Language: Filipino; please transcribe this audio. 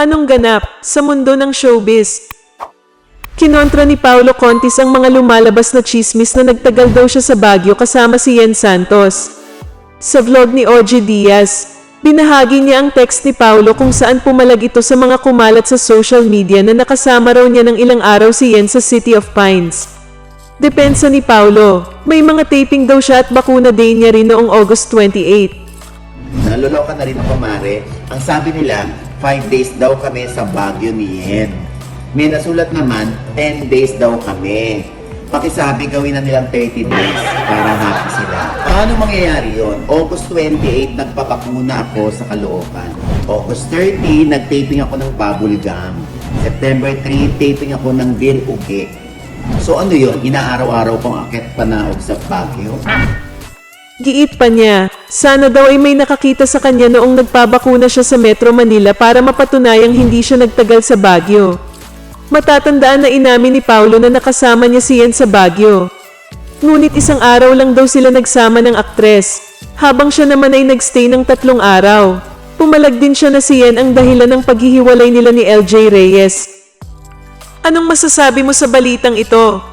Anong ganap sa mundo ng showbiz? Kinontra ni Paulo Contis ang mga lumalabas na chismis na nagtagal daw siya sa Baguio kasama si Yen Santos. Sa vlog ni OG Diaz, binahagi niya ang text ni Paulo kung saan pumalag ito sa mga kumalat sa social media na nakasama raw niya ng ilang araw si Yen sa City of Pines. Depensa ni Paulo, may mga taping daw siya at bakuna day niya rin noong August 28. Naloloka na rin ako, Mare. Ang sabi nila, 5 days daw kami sa Baguio ni Yen. May nasulat naman, 10 days daw kami. Pakisabi gawin na nilang 30 days para happy sila. Paano mangyayari yon? August 28, nagpapakuna ako sa Caloocan. August 30, nagtaping ako ng bubble gum. September 3, taping ako ng Beer Uke. So ano yon? Inaaraw-araw kong akit panaog sa Baguio? Giit pa niya, sana daw ay may nakakita sa kanya noong nagpabakuna siya sa Metro Manila para mapatunayang hindi siya nagtagal sa Baguio. Matatandaan na inamin ni Paulo na nakasama niya si Yen sa Baguio. Ngunit isang araw lang daw sila nagsama ng aktres, habang siya naman ay nagstay ng tatlong araw. Pumalag din siya na si Yen ang dahilan ng paghihiwalay nila ni LJ Reyes. Anong masasabi mo sa balitang ito?